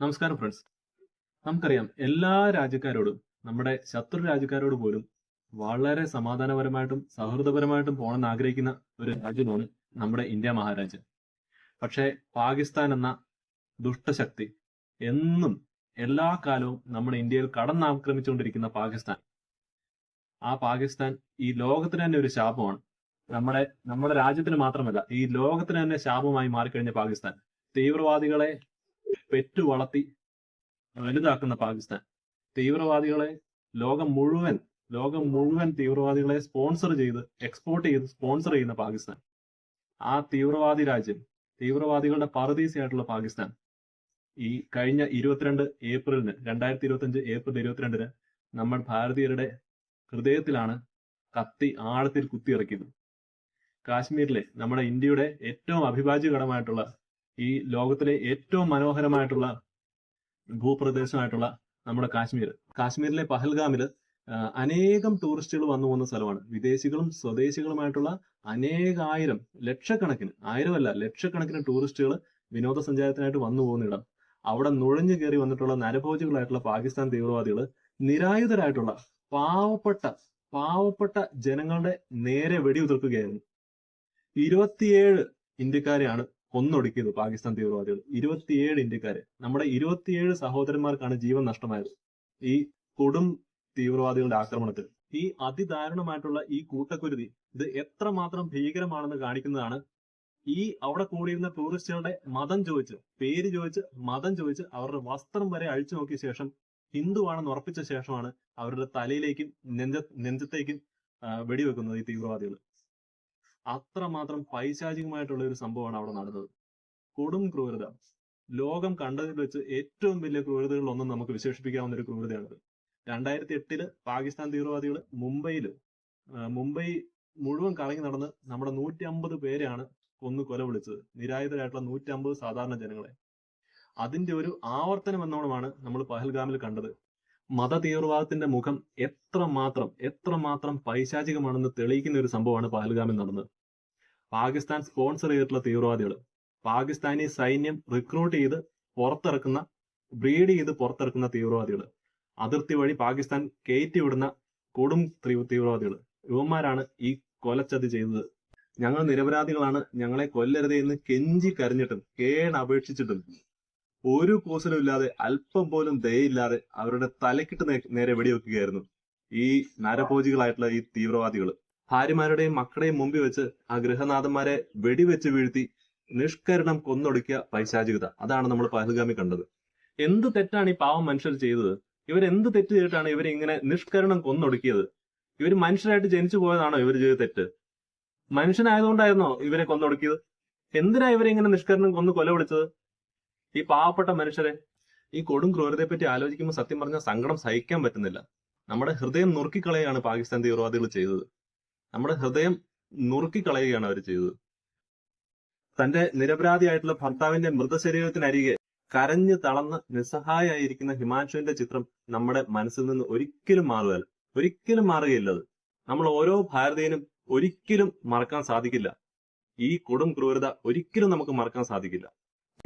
നമസ്കാരം ഫ്രണ്ട്സ് നമുക്കറിയാം എല്ലാ രാജ്യക്കാരോടും നമ്മുടെ ശത്രു രാജ്യക്കാരോട് പോലും വളരെ സമാധാനപരമായിട്ടും സൗഹൃദപരമായിട്ടും പോകണമെന്ന് ആഗ്രഹിക്കുന്ന ഒരു രാജ്യമാണ് നമ്മുടെ ഇന്ത്യ മഹാരാജ്യം. പക്ഷേ പാകിസ്ഥാൻ എന്ന ദുഷ്ടശക്തി എന്നും എല്ലാ കാലവും നമ്മുടെ ഇന്ത്യയിൽ കടന്നാക്രമിച്ചുകൊണ്ടിരിക്കുന്ന പാകിസ്ഥാൻ. ആ പാകിസ്ഥാൻ ഈ ലോകത്തിന് തന്നെ ഒരു ശാപമാണ്. നമ്മുടെ നമ്മുടെ രാജ്യത്തിന് മാത്രമല്ല ഈ ലോകത്തിന് തന്നെ ശാപമായി മാറിക്കഴിഞ്ഞ പാകിസ്ഥാൻ. തീവ്രവാദികളെ പെറ്റു വളർത്തി വലുതാക്കുന്ന പാകിസ്ഥാൻ. തീവ്രവാദികളെ ലോകം മുഴുവൻ ലോകം മുഴുവൻ തീവ്രവാദികളെ സ്പോൺസർ ചെയ്ത് എക്സ്പോർട്ട് ചെയ്ത് സ്പോൺസർ ചെയ്യുന്ന പാകിസ്ഥാൻ. ആ തീവ്രവാദി രാജ്യം തീവ്രവാദികളുടെ പറുദീസയായിട്ടുള്ള പാകിസ്ഥാൻ. ഈ കഴിഞ്ഞ ഇരുപത്തിരണ്ട് ഏപ്രിലിന് രണ്ടായിരത്തി ഇരുപത്തി അഞ്ച് ഏപ്രിൽ ഇരുപത്തിരണ്ടിന് നമ്മൾ ഭാരതീയരുടെ ഹൃദയത്തിലാണ് കത്തി ആഴത്തിൽ കുത്തിയിറക്കിയത്. കാശ്മീരിലെ നമ്മുടെ ഇന്ത്യയുടെ ഏറ്റവും അവിഭാജ്യ ഘടകമായിട്ടുള്ള ഈ ലോകത്തിലെ ഏറ്റവും മനോഹരമായിട്ടുള്ള ഭൂപ്രദേശമായിട്ടുള്ള നമ്മുടെ കാശ്മീർ. കാശ്മീരിലെ പഹൽഗാമിൽ അനേകം ടൂറിസ്റ്റുകൾ വന്നു പോകുന്ന സ്ഥലമാണ്. വിദേശികളും സ്വദേശികളുമായിട്ടുള്ള അനേകായിരം ലക്ഷക്കണക്കിന് ആയിരമല്ല ലക്ഷക്കണക്കിന് ടൂറിസ്റ്റുകൾ വിനോദസഞ്ചാരത്തിനായിട്ട് വന്നു പോകുന്ന ഇടം. അവിടെ നുഴഞ്ഞു കയറി വന്നിട്ടുള്ള നരഭോജികളായിട്ടുള്ള പാകിസ്ഥാൻ തീവ്രവാദികൾ നിരായുധരായിട്ടുള്ള പാവപ്പെട്ട പാവപ്പെട്ട ജനങ്ങളുടെ നേരെ വെടിയുതിർക്കുകയായിരുന്നു. ഇരുപത്തിയേഴ് ഇന്ത്യക്കാരെയാണ് കൊന്നൊടുക്കിയത് പാകിസ്ഥാൻ തീവ്രവാദികൾ. ഇരുപത്തിയേഴ് ഇന്ത്യക്കാരെ. നമ്മുടെ ഇരുപത്തിയേഴ് സഹോദരന്മാർക്കാണ് ജീവൻ നഷ്ടമായത്. ഈ കൊടും തീവ്രവാദികളുടെ ആക്രമണത്തിൽ. ഈ അതിദാരുണമായിട്ടുള്ള ഈ കൂട്ടക്കുരുതി ഇത് എത്രമാത്രം ഭീകരമാണെന്ന് കാണിക്കുന്നതാണ്. ഈ അവിടെ കൂടിയിരുന്ന ടൂറിസ്റ്റുകളുടെ മതം ചോദിച്ച് പേര് ചോദിച്ച് മതം ചോദിച്ച് അവരുടെ വസ്ത്രം വരെ അഴിച്ചു നോക്കിയ ശേഷം ഹിന്ദുവാണെന്ന് ഉറപ്പിച്ച ശേഷമാണ് അവരുടെ തലയിലേക്കും നെഞ്ച നെഞ്ചത്തേക്കും വെടിവെക്കുന്നത് ഈ തീവ്രവാദികൾ അത്രമാത്രം പൈശാചികമായിട്ടുള്ള ഒരു സംഭവമാണ് അവിടെ നടന്നത്. കൊടും ക്രൂരത. ലോകം കണ്ടതിൽ വെച്ച് ഏറ്റവും വലിയ ക്രൂരതകളിൽ ഒന്നും നമുക്ക് വിശേഷിപ്പിക്കാവുന്ന ഒരു ക്രൂരതയാണിത്. രണ്ടായിരത്തി എട്ടിൽ പാകിസ്ഥാൻ തീവ്രവാദികൾ മുംബൈയിൽ മുംബൈ മുഴുവൻ കറങ്ങി നടന്ന് നമ്മുടെ നൂറ്റി അമ്പത് പേരെയാണ് കൊന്നു കൊല വിളിച്ചത്. നിരായുധരായിട്ടുള്ള നൂറ്റി അമ്പത് സാധാരണ ജനങ്ങളെ. അതിന്റെ ഒരു ആവർത്തനം എന്നോണമാണ് നമ്മൾ പഹൽഗാമിൽ കണ്ടത്. മത തീവ്രവാദത്തിന്റെ മുഖം എത്രമാത്രം എത്രമാത്രം പൈശാചികമാണെന്ന് തെളിയിക്കുന്ന ഒരു സംഭവമാണ് പഹൽഗാമിൽ നടന്നത്. പാകിസ്ഥാൻ സ്പോൺസർ ചെയ്തിട്ടുള്ള തീവ്രവാദികൾ പാകിസ്ഥാനി സൈന്യം റിക്രൂട്ട് ചെയ്ത് പുറത്തിറക്കുന്ന ബ്രീഡ് ചെയ്ത് പുറത്തിറക്കുന്ന തീവ്രവാദികൾ അതിർത്തി വഴി പാകിസ്ഥാൻ കയറ്റി വിടുന്ന കൊടും തീവ്രവാദികൾ ഇവന്മാരാണ് ഈ കൊലച്ചതി ചെയ്തത്. ഞങ്ങൾ നിരപരാധികളാണ്. ഞങ്ങളെ കൊല്ലരുതേ എന്ന് കെഞ്ചി കരഞ്ഞിട്ടും കേണപേക്ഷിച്ചിട്ടും ഒരു കൂസലും ഇല്ലാതെ അല്പം പോലും ദയയില്ലാതെ അവരുടെ തലക്കിട്ട് നേരെ വെടിവെക്കുകയായിരുന്നു ഈ നരഭോജികളായിട്ടുള്ള ഈ തീവ്രവാദികൾ ഭാര്യമാരുടെയും മക്കളുടെയും മുമ്പിൽ വെച്ച് ആ ഗൃഹനാഥന്മാരെ വെടിവെച്ച് വീഴ്ത്തി നിഷ്കരണം കൊന്നൊടുക്കിയ പൈശാചികത. അതാണ് നമ്മൾ പഹൽഗാമി കണ്ടത്. എന്ത് തെറ്റാണ് ഈ പാവം മനുഷ്യർ ചെയ്തത്? ഇവർ ഇവരെന്ത് തെറ്റ് ചെയ്തിട്ടാണ് ഇവരെ ഇങ്ങനെ നിഷ്കരണം കൊന്നൊടുക്കിയത്? ഇവർ മനുഷ്യരായിട്ട് ജനിച്ചു പോയതാണോ ഇവർ ചെയ്ത തെറ്റ്? മനുഷ്യനായതുകൊണ്ടായിരുന്നോ ഇവരെ കൊന്നൊടുക്കിയത്? എന്തിനാ ഇവരെ ഇങ്ങനെ നിഷ്കരണം കൊന്നു കൊല വിളിച്ചത്? ഈ പാവപ്പെട്ട മനുഷ്യരെ ഈ കൊടും ക്രൂരതയെ പറ്റി ആലോചിക്കുമ്പോൾ സത്യം പറഞ്ഞാൽ സങ്കടം സഹിക്കാൻ പറ്റുന്നില്ല. നമ്മുടെ ഹൃദയം നുറുക്കിക്കളയാണ് പാകിസ്ഥാൻ തീവ്രവാദികൾ ചെയ്തത്. നമ്മുടെ ഹൃദയം നുറുക്കിക്കളയുകയാണ് അവർ ചെയ്തത്. തന്റെ നിരപരാധിയായിട്ടുള്ള ഭർത്താവിന്റെ മൃതശരീരത്തിനരികെ കരഞ്ഞു തളർന്ന് നിസ്സഹായായിരിക്കുന്ന ഹിമാൻഷുവിന്റെ ചിത്രം നമ്മുടെ മനസ്സിൽ നിന്ന് ഒരിക്കലും മാറുകയല്ല. ഒരിക്കലും മാറുകയില്ല അത്. നമ്മൾ ഓരോ ഭാരതീയനും ഒരിക്കലും മറക്കാൻ സാധിക്കില്ല. ഈ കൊടും ക്രൂരത ഒരിക്കലും നമുക്ക് മറക്കാൻ സാധിക്കില്ല.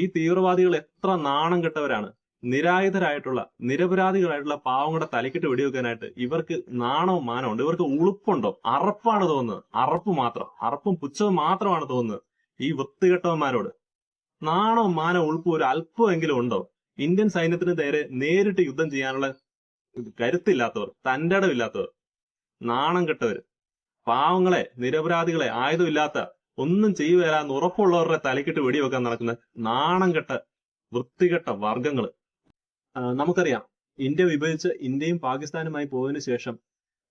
ഈ തീവ്രവാദികൾ എത്ര നാണം കെട്ടവരാണ്. നിരായുധരായിട്ടുള്ള നിരപരാധികളായിട്ടുള്ള പാവങ്ങളുടെ തലക്കിട്ട് വെടിവെക്കാനായിട്ട് ഇവർക്ക് നാണോ മാനോ ഉണ്ട്. ഇവർക്ക് ഉളുപ്പുണ്ടോ? അറപ്പാണ് തോന്നുന്നത്. അറപ്പ് മാത്രം. അറപ്പും പുച്ഛവും മാത്രമാണ് തോന്നുന്നത് ഈ വൃത്തികെട്ടവന്മാരോട്. നാണവും മാനവും ഉളുപ്പും ഒരു അല്പമെങ്കിലും ഉണ്ടോ? ഇന്ത്യൻ സൈന്യത്തിന് നേരെ നേരിട്ട് യുദ്ധം ചെയ്യാനുള്ള കരുത്തില്ലാത്തവർ തന്റെ ഇടമില്ലാത്തവർ നാണം കെട്ടവർ പാവങ്ങളെ നിരപരാധികളെ ആയുധമില്ലാത്ത ഒന്നും ചെയ്യുവരാന്ന് ഉറപ്പുള്ളവരുടെ തലക്കിട്ട് വെടിവെക്കാൻ നടക്കുന്ന നാണം കെട്ട വൃത്തികെട്ട വർഗങ്ങൾ നമുക്കറിയാം. ഇന്ത്യ വിഭജിച്ച് ഇന്ത്യയും പാകിസ്ഥാനുമായി പോയതിനു ശേഷം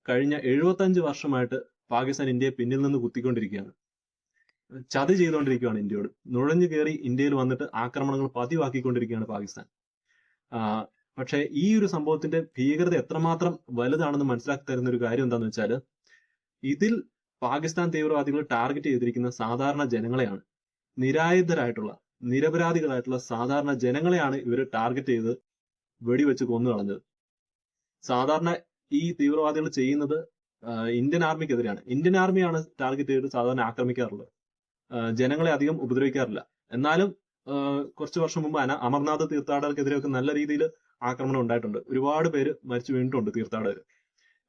കഴിഞ്ഞ എഴുപത്തഞ്ച് വർഷമായിട്ട് പാകിസ്ഥാൻ ഇന്ത്യയെ പിന്നിൽ നിന്ന് കുത്തിക്കൊണ്ടിരിക്കുകയാണ്. ചതി ചെയ്തുകൊണ്ടിരിക്കുകയാണ് ഇന്ത്യയോട്. നുഴഞ്ഞു കയറി ഇന്ത്യയിൽ വന്നിട്ട് ആക്രമണങ്ങൾ പതിവാക്കിക്കൊണ്ടിരിക്കുകയാണ് പാകിസ്ഥാൻ. പക്ഷേ ഈ ഒരു സംഭവത്തിന്റെ ഭീകരത എത്രമാത്രം വലുതാണെന്ന് മനസ്സിലാക്കി തരുന്ന ഒരു കാര്യം എന്താണെന്ന് വെച്ചാൽ ഇതിൽ പാകിസ്ഥാൻ തീവ്രവാദികൾ ടാർഗറ്റ് ചെയ്തിരിക്കുന്ന സാധാരണ ജനങ്ങളെയാണ്. നിരായുധരായിട്ടുള്ള നിരപരാധികളായിട്ടുള്ള സാധാരണ ജനങ്ങളെയാണ് ഇവർ ടാർഗറ്റ് ചെയ്ത് വെടിവെച്ച് കൊന്നു കളഞ്ഞത്. സാധാരണ ഈ തീവ്രവാദികൾ ചെയ്യുന്നത് ഇന്ത്യൻ ആർമിക്കെതിരെയാണ്. ഇന്ത്യൻ ആർമിയാണ് ടാർഗറ്റ് ചെയ്ത് സാധാരണ ആക്രമിക്കാറുള്ളത്. ജനങ്ങളെ അധികം ഉപദ്രവിക്കാറില്ല. എന്നാലും കുറച്ചു വർഷം മുമ്പ് അമർനാഥ് തീർത്ഥാടകർക്കെതിരെയൊക്കെ നല്ല രീതിയിൽ ആക്രമണം ഉണ്ടായിട്ടുണ്ട്. ഒരുപാട് പേര് മരിച്ചു വീണിട്ടുണ്ട് തീർത്ഥാടകർ.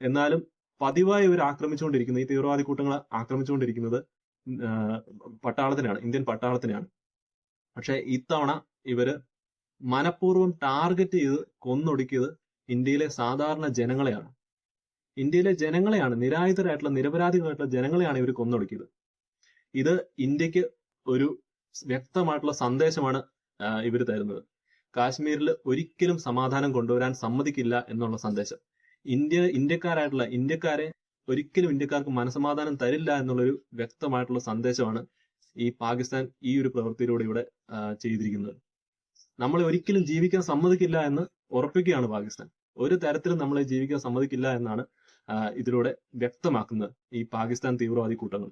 എന്നാലും പതിവായി ഇവർ ആക്രമിച്ചുകൊണ്ടിരിക്കുന്നത് ഈ തീവ്രവാദി കൂട്ടങ്ങൾ ആക്രമിച്ചുകൊണ്ടിരിക്കുന്നത് പട്ടാളത്തിനാണ് ഇന്ത്യൻ പട്ടാളത്തിനാണ്. പക്ഷെ ഇത്തവണ ഇവർ മനഃപൂർവം ടാർഗറ്റ് ചെയ്ത് കൊന്നൊടുക്കിയത് ഇന്ത്യയിലെ സാധാരണ ജനങ്ങളെയാണ്. ഇന്ത്യയിലെ ജനങ്ങളെയാണ് നിരായുധരായിട്ടുള്ള നിരപരാധികളായിട്ടുള്ള ജനങ്ങളെയാണ് ഇവർ കൊന്നൊടുക്കിയത്. ഇത് ഇന്ത്യയ്ക്ക് ഒരു വ്യക്തമായിട്ടുള്ള സന്ദേശമാണ് ഇവർ തരുന്നത്. കാശ്മീരിൽ ഒരിക്കലും സമാധാനം കൊണ്ടുവരാൻ സമ്മതിക്കില്ല എന്നുള്ള സന്ദേശം. ഇന്ത്യ ഇന്ത്യക്കാരായിട്ടുള്ള ഇന്ത്യക്കാരെ ഒരിക്കലും ഇന്ത്യക്കാർക്ക് മനസമാധാനം തരില്ല എന്നുള്ളൊരു വ്യക്തമായിട്ടുള്ള സന്ദേശമാണ് ഈ പാകിസ്ഥാൻ ഈ ഒരു പ്രവൃത്തിയിലൂടെ ഇവിടെ ചെയ്തിരിക്കുന്നത്. നമ്മളെ ഒരിക്കലും ജീവിക്കാൻ സമ്മതിക്കില്ല എന്ന് ഉറപ്പിക്കുകയാണ് പാകിസ്ഥാൻ. ഒരു തരത്തിലും നമ്മളെ ജീവിക്കാൻ സമ്മതിക്കില്ല എന്നാണ് ഇതിലൂടെ വ്യക്തമാക്കുന്നത് ഈ പാകിസ്ഥാൻ തീവ്രവാദി കൂട്ടങ്ങൾ.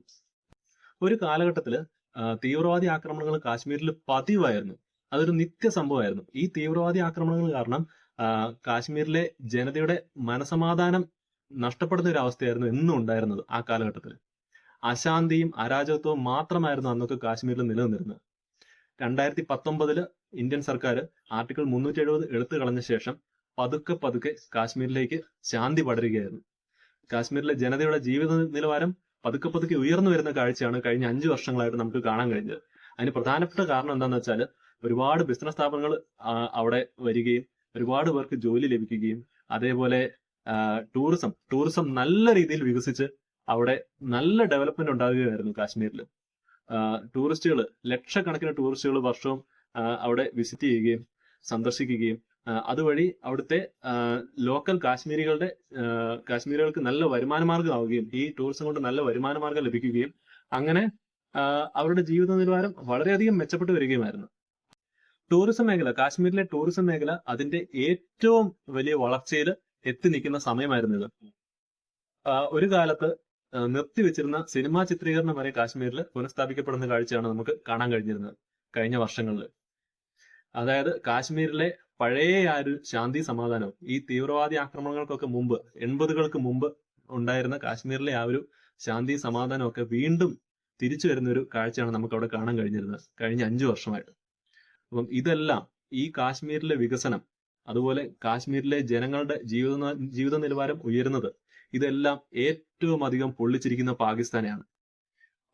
ഒരു കാലഘട്ടത്തിൽ തീവ്രവാദി ആക്രമണങ്ങൾ കാശ്മീരിൽ പതിവായിരുന്നു. അതൊരു നിത്യ സംഭവമായിരുന്നു ഈ തീവ്രവാദി ആക്രമണങ്ങൾ കാരണം കാശ്മീരിലെ ജനതയുടെ മനസമാധാനം നഷ്ടപ്പെടുന്ന ഒരു അവസ്ഥയായിരുന്നു എന്നും ഉണ്ടായിരുന്നത് ആ കാലഘട്ടത്തിൽ അശാന്തിയും അരാജകത്വവും മാത്രമായിരുന്നു അന്നൊക്കെ കാശ്മീരിൽ നിലനിന്നിരുന്നത്. രണ്ടായിരത്തി പത്തൊമ്പതിൽ ഇന്ത്യൻ സർക്കാർ ആർട്ടിക്കിൾ മുന്നൂറ്റി എഴുപത് എടുത്തു കളഞ്ഞ ശേഷം പതുക്കെ പതുക്കെ കാശ്മീരിലേക്ക് ശാന്തി പടരുകയായിരുന്നു. കാശ്മീരിലെ ജനതയുടെ ജീവിത നിലവാരം പതുക്കെ പതുക്കെ ഉയർന്നു വരുന്ന കാഴ്ചയാണ് കഴിഞ്ഞ അഞ്ചു വർഷങ്ങളായിട്ട് നമുക്ക് കാണാൻ കഴിഞ്ഞത്. അതിന് പ്രധാനപ്പെട്ട കാരണം എന്താണെന്ന് വെച്ചാൽ ഒരുപാട് ബിസിനസ് സ്ഥാപനങ്ങൾ അവിടെ വരികയും ഒരുപാട് പേർക്ക് ജോലി ലഭിക്കുകയും അതേപോലെ ടൂറിസം ടൂറിസം നല്ല രീതിയിൽ വികസിച്ച് അവിടെ നല്ല ഡെവലപ്മെന്റ് ഉണ്ടാകുകയായിരുന്നു കാശ്മീരിൽ ടൂറിസ്റ്റുകൾ ലക്ഷക്കണക്കിന് ടൂറിസ്റ്റുകൾ വർഷവും അവിടെ വിസിറ്റ് ചെയ്യുകയും സന്ദർശിക്കുകയും അതുവഴി അവിടുത്തെ ലോക്കൽ കാശ്മീരികളുടെ കാശ്മീരികൾക്ക് നല്ല വരുമാന മാർഗമാവുകയും ഈ ടൂറിസം കൊണ്ട് നല്ല വരുമാന മാർഗം ലഭിക്കുകയും അങ്ങനെ അവരുടെ ജീവിത നിലവാരം വളരെയധികം മെച്ചപ്പെട്ടു വരികയുമായിരുന്നു. ടൂറിസം മേഖല കാശ്മീരിലെ ടൂറിസം മേഖല അതിന്റെ ഏറ്റവും വലിയ വളർച്ചയിൽ എത്തി നിൽക്കുന്ന സമയമായിരുന്നു ഇത്. ഒരു കാലത്ത് നിർത്തിവെച്ചിരുന്ന സിനിമാ ചിത്രീകരണം വരെ കാശ്മീരിൽ പുനഃസ്ഥാപിക്കപ്പെടുന്ന കാഴ്ചയാണ് നമുക്ക് കാണാൻ കഴിഞ്ഞിരുന്നത് കഴിഞ്ഞ വർഷങ്ങളിൽ അതായത് കാശ്മീരിലെ പഴയ ആ ഒരു ശാന്തി സമാധാനവും ഈ തീവ്രവാദി ആക്രമണങ്ങൾക്കൊക്കെ മുമ്പ് എൺപതുകൾക്ക് മുമ്പ് ഉണ്ടായിരുന്ന കാശ്മീരിലെ ആ ഒരു ശാന്തി സമാധാനവും ഒക്കെ വീണ്ടും തിരിച്ചു വരുന്ന ഒരു കാഴ്ചയാണ് നമുക്ക് അവിടെ കാണാൻ കഴിഞ്ഞിരുന്നത് കഴിഞ്ഞ അഞ്ചു വർഷമായിട്ട്. അപ്പം ഇതെല്ലാം ഈ കാശ്മീരിലെ വികസനം അതുപോലെ കാശ്മീരിലെ ജനങ്ങളുടെ ജീവിത ജീവിത നിലവാരം ഉയരുന്നത് ഇതെല്ലാം ഏറ്റവും അധികം പൊള്ളിച്ചിരിക്കുന്ന പാകിസ്ഥാനെയാണ്.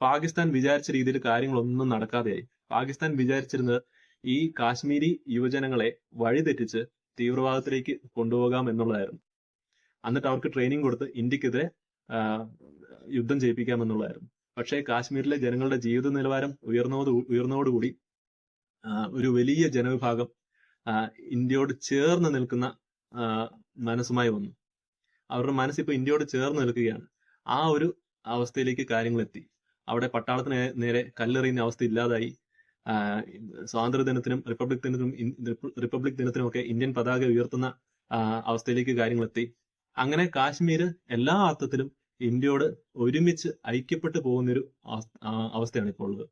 പാകിസ്ഥാൻ വിചാരിച്ച രീതിയിൽ കാര്യങ്ങളൊന്നും നടക്കാതെയായി. പാകിസ്ഥാൻ വിചാരിച്ചിരുന്നത് ഈ കാശ്മീരി യുവജനങ്ങളെ വഴിതെറ്റിച്ച് തീവ്രവാദത്തിലേക്ക് കൊണ്ടുപോകാം എന്നുള്ളതായിരുന്നു. എന്നിട്ട് അവർക്ക് ട്രെയിനിങ് കൊടുത്ത് ഇന്ത്യക്കെതിരെ യുദ്ധം ചെയ്യിപ്പിക്കാം എന്നുള്ളതായിരുന്നു. പക്ഷേ കാശ്മീരിലെ ജനങ്ങളുടെ ജീവിത നിലവാരം ഉയർന്നതോട് ഉയർന്നതോടുകൂടി ഒരു വലിയ ജനവിഭാഗം ഇന്ത്യയോട് ചേർന്ന് നിൽക്കുന്ന മനസ്സുമായി വന്നു. അവരുടെ മനസ്സ് മനസ്സിപ്പോ ഇന്ത്യയോട് ചേർന്ന് നിൽക്കുകയാണ്. ആ ഒരു അവസ്ഥയിലേക്ക് കാര്യങ്ങൾ എത്തി. അവിടെ പട്ടാളത്തിന് നേരെ കല്ലെറിയുന്ന അവസ്ഥ ഇല്ലാതായി. സ്വാതന്ത്ര്യ ദിനത്തിനും റിപ്പബ്ലിക് ദിനത്തിനും റിപ്പബ്ലിക് ദിനത്തിനും ഒക്കെ ഇന്ത്യൻ പതാക ഉയർത്തുന്ന അവസ്ഥയിലേക്ക് കാര്യങ്ങൾ എത്തി. അങ്ങനെ കാശ്മീർ എല്ലാ അർത്ഥത്തിലും ഇന്ത്യയോട് ഒരുമിച്ച് ഐക്യപ്പെട്ടു പോകുന്നൊരു അവസ്ഥ- അവസ്ഥയാണ് ഇപ്പോൾ ഉള്ളത്.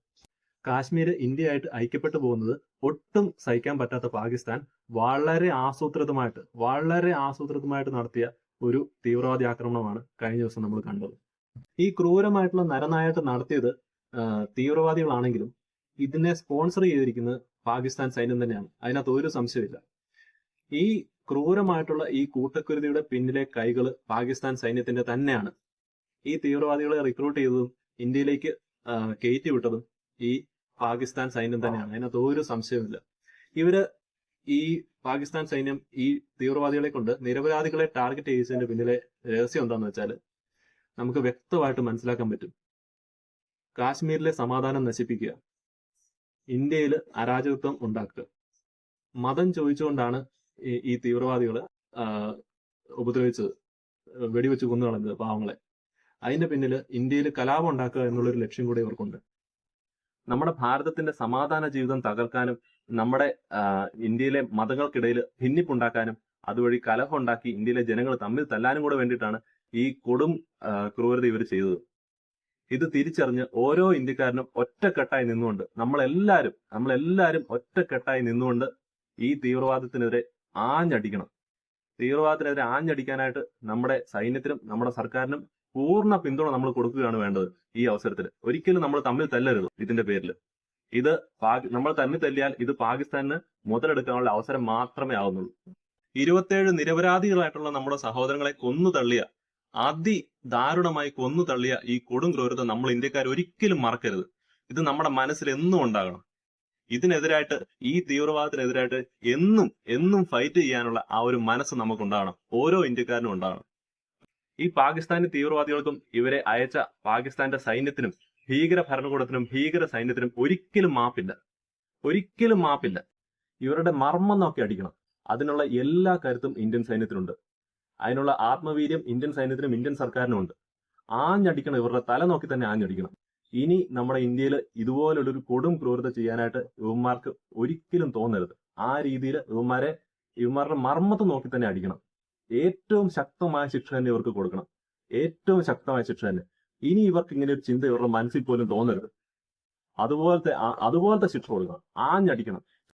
കാശ്മീർ ഇന്ത്യയായിട്ട് ഐക്യപ്പെട്ടു പോകുന്നത് ഒട്ടും സഹിക്കാൻ പറ്റാത്ത പാകിസ്ഥാൻ വളരെ ആസൂത്രിതമായിട്ട് വളരെ ആസൂത്രിതമായിട്ട് നടത്തിയ ഒരു തീവ്രവാദി ആക്രമണമാണ് കഴിഞ്ഞ ദിവസം നമ്മൾ കണ്ടത്. ഈ ക്രൂരമായിട്ടുള്ള നരനായകത്തെ നടത്തിയത് തീവ്രവാദികളാണെങ്കിലും ഇതിനെ സ്പോൺസർ ചെയ്തിരിക്കുന്നത് പാകിസ്ഥാൻ സൈന്യം തന്നെയാണ്. അതിനകത്ത് ഒരു സംശയമില്ല ഈ ക്രൂരമായിട്ടുള്ള ഈ കൂട്ടക്കുരുതിയുടെ പിന്നിലെ കൈകൾ പാകിസ്ഥാൻ സൈന്യത്തിന്റെ തന്നെയാണ്. ഈ തീവ്രവാദികളെ റിക്രൂട്ട് ചെയ്തതും ഇന്ത്യയിലേക്ക് കയറ്റി വിട്ടതും ഈ പാകിസ്ഥാൻ സൈന്യം തന്നെയാണ്. അതിനകത്ത് ഒരു സംശയമില്ല ഇവർ ഈ പാകിസ്ഥാൻ സൈന്യം ഈ തീവ്രവാദികളെ കൊണ്ട് നിരപരാധികളെ ടാർഗറ്റ് ചെയ്തതിന്റെ പിന്നിലെ രഹസ്യം എന്താണെന്ന് വെച്ചാൽ നമുക്ക് വ്യക്തമായിട്ട് മനസ്സിലാക്കാൻ പറ്റും. കാശ്മീരിലെ സമാധാനം നശിപ്പിക്കുക ഇന്ത്യയിൽ അരാജകത്വം ഉണ്ടാക്കുക. മതം ചോദിച്ചുകൊണ്ടാണ് ഈ തീവ്രവാദികൾ ഉപദ്രവിച്ചത് വെടിവെച്ച് കൊന്നു കളഞ്ഞത് പാവങ്ങളെ. അതിന്റെ പിന്നിൽ ഇന്ത്യയിൽ കലാപം ഉണ്ടാക്കുക എന്നുള്ളൊരു ലക്ഷ്യം കൂടെ ഇവർക്കുണ്ട്. നമ്മുടെ ഭാരതത്തിന്റെ സമാധാന ജീവിതം തകർക്കാനും നമ്മുടെ ഇന്ത്യയിലെ മതങ്ങൾക്കിടയിൽ ഭിന്നിപ്പുണ്ടാക്കാനും അതുവഴി കലഹം ഉണ്ടാക്കി ഇന്ത്യയിലെ ജനങ്ങൾ തമ്മിൽ തല്ലാനും കൂടെ വേണ്ടിയിട്ടാണ് ഈ കൊടും ക്രൂരത ഇവർ ചെയ്തത്. ഇത് തിരിച്ചറിഞ്ഞ് ഓരോ ഇന്ത്യക്കാരനും ഒറ്റക്കെട്ടായി നിന്നുകൊണ്ട് നമ്മളെല്ലാരും നമ്മളെല്ലാരും ഒറ്റക്കെട്ടായി നിന്നുകൊണ്ട് ഈ തീവ്രവാദത്തിനെതിരെ ആഞ്ഞടിക്കണം. തീവ്രവാദത്തിനെതിരെ ആഞ്ഞടിക്കാനായിട്ട് നമ്മുടെ സൈന്യത്തിനും നമ്മുടെ സർക്കാരിനും പൂർണ പിന്തുണ നമ്മൾ കൊടുക്കുകയാണ് വേണ്ടത് ഈ അവസരത്തിൽ. ഒരിക്കലും നമ്മൾ തമ്മിൽ തല്ലരുത് ഇതിന്റെ പേരിൽ ഇത് നമ്മൾ തന്നെ തല്ലിയാൽ ഇത് പാകിസ്ഥാനിന് മുതലെടുക്കാനുള്ള അവസരം മാത്രമേ ആവുന്നുള്ളൂ. ഇരുപത്തേഴ് നിരപരാധികളായിട്ടുള്ള നമ്മുടെ സഹോദരങ്ങളെ കൊന്നു തള്ളിയ അതി ദാരുണമായി കൊന്നു തള്ളിയ ഈ കൊടും ക്രൂരത നമ്മൾ ഇന്ത്യക്കാർ ഒരിക്കലും മറക്കരുത്. ഇത് നമ്മുടെ മനസ്സിൽ എന്നും ഉണ്ടാകണം. ഇതിനെതിരായിട്ട് ഈ തീവ്രവാദത്തിനെതിരായിട്ട് എന്നും എന്നും ഫൈറ്റ് ചെയ്യാനുള്ള ആ ഒരു മനസ്സ് നമുക്കുണ്ടാകണം. ഓരോ ഇന്ത്യക്കാരനും ഉണ്ടാകണം. ഈ പാകിസ്ഥാനി തീവ്രവാദികൾക്കും ഇവരെ അയച്ച പാകിസ്ഥാന്റെ സൈന്യത്തിനും ഭീകര ഭരണകൂടത്തിനും ഭീകര സൈന്യത്തിനും ഒരിക്കലും മാപ്പില്ല. ഒരിക്കലും മാപ്പില്ല. ഇവരുടെ മർമ്മം നോക്കി അടിക്കണം. അതിനുള്ള എല്ലാ കരുത്തും ഇന്ത്യൻ സൈന്യത്തിനുണ്ട്. അതിനുള്ള ആത്മവീര്യം ഇന്ത്യൻ സൈന്യത്തിനും ഇന്ത്യൻ സർക്കാരിനും ഉണ്ട് ആഞ്ഞടിക്കണം ഇവരുടെ തല നോക്കി തന്നെ ആഞ്ഞടിക്കണം. ഇനി നമ്മുടെ ഇന്ത്യയിൽ ഇതുപോലുള്ളൊരു കൊടും ക്രൂരത ചെയ്യാനായിട്ട് യുവന്മാർക്ക് ഒരിക്കലും തോന്നരുത്. ആ രീതിയിൽ യുവന്മാരെ യുവന്മാരുടെ മർമ്മത്തെ നോക്കി തന്നെ അടിക്കണം. ഏറ്റവും ശക്തമായ ശിക്ഷ തന്നെ ഇവർക്ക് കൊടുക്കണം. ഏറ്റവും ശക്തമായ ശിക്ഷ തന്നെ. ഇനി ഇവർക്ക് ഇങ്ങനെ ഒരു ചിന്ത ഇവരുടെ മനസ്സിൽ പോലും തോന്നരുത്. അതുപോലത്തെ അതുപോലത്തെ ശിക്ഷ കൊടുക്കണം ആഞ്ഞടിക്കണം.